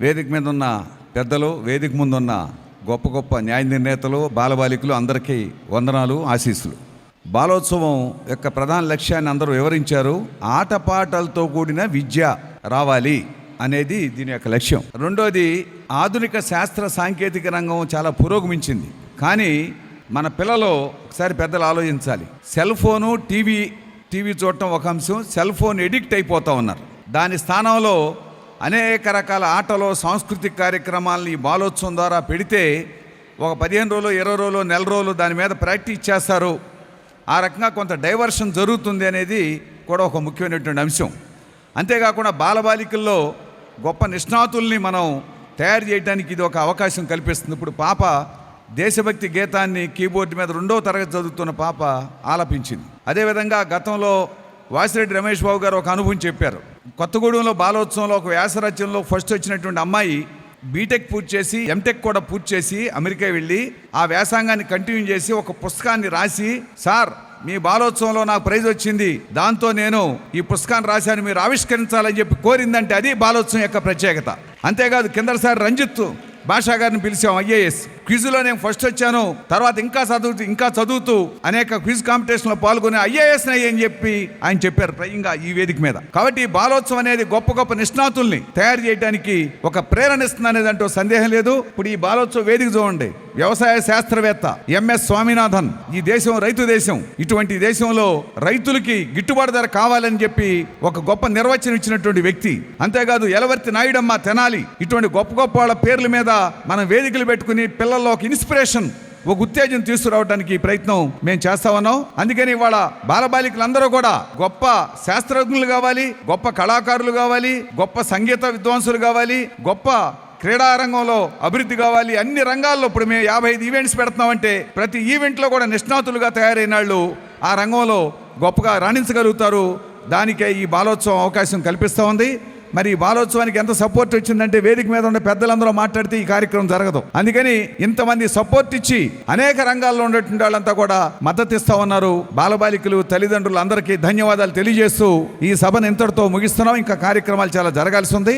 వేదిక మీద ఉన్న పెద్దలు వేదిక ముందున్న గొప్ప గొప్ప న్యాయ నిర్ణేతలు బాలబాలికలు అందరికీ వందనాలు ఆశీస్సులు. బాలోత్సవం యొక్క ప్రధాన లక్ష్యాన్ని అందరూ వివరించారు. ఆటపాటలతో కూడిన విద్య రావాలి అనేది దీని యొక్క లక్ష్యం. రెండోది ఆధునిక శాస్త్ర సాంకేతిక రంగం చాలా పురోగమించింది. కానీ మన పిల్లలు ఒకసారి పెద్దలు ఆలోచించాలి. సెల్ ఫోను టీవీ టీవీ చూడటం ఒక అంశం సెల్ ఫోన్ ఎడిక్ట్ అయిపోతూ ఉన్నారు. దాని స్థానంలో అనేక రకాల ఆటలు సాంస్కృతిక కార్యక్రమాలను ఈ బాలోత్సవం ద్వారా పెడితే ఒక పదిహేను రోజులు ఇరవై రోజులు నెల రోజులు దాని మీద ప్రాక్టీస్ చేస్తారు. ఆ రకంగా కొంత డైవర్షన్ జరుగుతుంది అనేది కూడా ఒక ముఖ్యమైనటువంటి అంశం. అంతేకాకుండా బాలబాలికల్లో గొప్ప నిష్ణాతుల్ని మనం తయారు చేయడానికి ఇది ఒక అవకాశం కల్పిస్తుంది. ఇప్పుడు పాప దేశభక్తి గీతాన్ని కీబోర్డు మీద రెండో తరగతి చదువుతున్న పాప ఆలపించింది. అదేవిధంగా గతంలో వాసిరెడ్డి రమేష్ బాబు గారు ఒక అనుభవం చెప్పారు. కొత్తగూడెంలో బాలోత్సవంలో ఒక వ్యాసరచనలో ఫస్ట్ వచ్చినటువంటి అమ్మాయి బీటెక్ పూర్తి చేసి ఎంటెక్ కూడా పూర్తి చేసి అమెరికా వెళ్ళి ఆ వ్యాసంగాన్ని కంటిన్యూ చేసి ఒక పుస్తకాన్ని రాసి సార్ మీ బాలోత్సవంలో నాకు ప్రైజ్ వచ్చింది. దాంతో నేను ఈ పుస్తకాన్ని రాశాను. మీరు ఆవిష్కరించాలని చెప్పి కోరిందంటే అది బాలోత్సవం యొక్క ప్రత్యేకత. అంతేకాదు కిందసారి రంజిత్ భాషా గారిని పిలిచాం ఐఏఎస్. క్విజ్లో నేను ఫస్ట్ వచ్చాను తర్వాత ఇంకా చదువుతూ ఇంకా చదువుతూ అనేక క్విజ్ కాంపిటీషన్లో పాల్గొని ఐఏఎస్ అని చెప్పి ఆయన చెప్పారు ప్రయంగా ఈ వేదిక మీద. కాబట్టి బాలోత్సవం అనేది గొప్ప గొప్ప నిష్ణాతుల్ని తయారు చేయడానికి ఒక ప్రేరణ ఇస్తుంది అనేది అంటూ సందేహం లేదు. ఇప్పుడు ఈ బాలోత్సవ వేదిక చూడండి. వ్యవసాయ శాస్త్రవేత్త ఎంఎస్ స్వామినాథన్ ఈ దేశం రైతు దేశం ఇటువంటి దేశంలో రైతులకి గిట్టుబాటు ధర కావాలని చెప్పి ఒక గొప్ప నిర్వచనం ఇచ్చినటువంటి వ్యక్తి. అంతేకాదు ఎలవర్తి నాయుడమ్మ తెనాలి ఇటువంటి గొప్ప గొప్ప వాళ్ళ పేర్ల మీద మనం వేదికలు పెట్టుకుని పిల్లల్లో ఒక ఇన్స్పిరేషన్ ఒక ఉత్తేజం తీసుకురావడానికి ప్రయత్నం మేము చేస్తా ఉన్నాం. అందుకని ఇవాళ బాలబాలికలందరూ కూడా గొప్ప శాస్త్రజ్ఞులు కావాలి గొప్ప కళాకారులు కావాలి గొప్ప సంగీత విద్వాంసులు కావాలి గొప్ప క్రీడా రంగంలో అభివృద్ధి కావాలి అన్ని రంగాల్లో ఇప్పుడు మేము యాభై ఐదు ఈవెంట్స్ పెడుతున్నామంటే ప్రతి ఈవెంట్లో కూడా నిష్ణాతులుగా తయారైన వాళ్ళు ఆ రంగంలో గొప్పగా రాణించగలుగుతారు. దానికే ఈ బాలోత్సవం అవకాశం కల్పిస్తూ ఉంది. మరి బాలోత్సవానికి ఎంత సపోర్ట్ వచ్చిందంటే వేదిక మీద ఉన్న పెద్దలందరూ మాట్లాడితే ఈ కార్యక్రమం జరగదు. అందుకని ఇంతమంది సపోర్ట్ ఇచ్చి అనేక రంగాల్లో ఉన్నటువంటి వాళ్ళంతా కూడా మద్దతు ఇస్తా ఉన్నారు. బాలబాలికలు తల్లిదండ్రులు అందరికీ ధన్యవాదాలు తెలియజేస్తూ ఈ సభను ఇంతటితో ముగిస్తున్నాం. ఇంకా కార్యక్రమాలు చాలా జరగాల్సి ఉంది.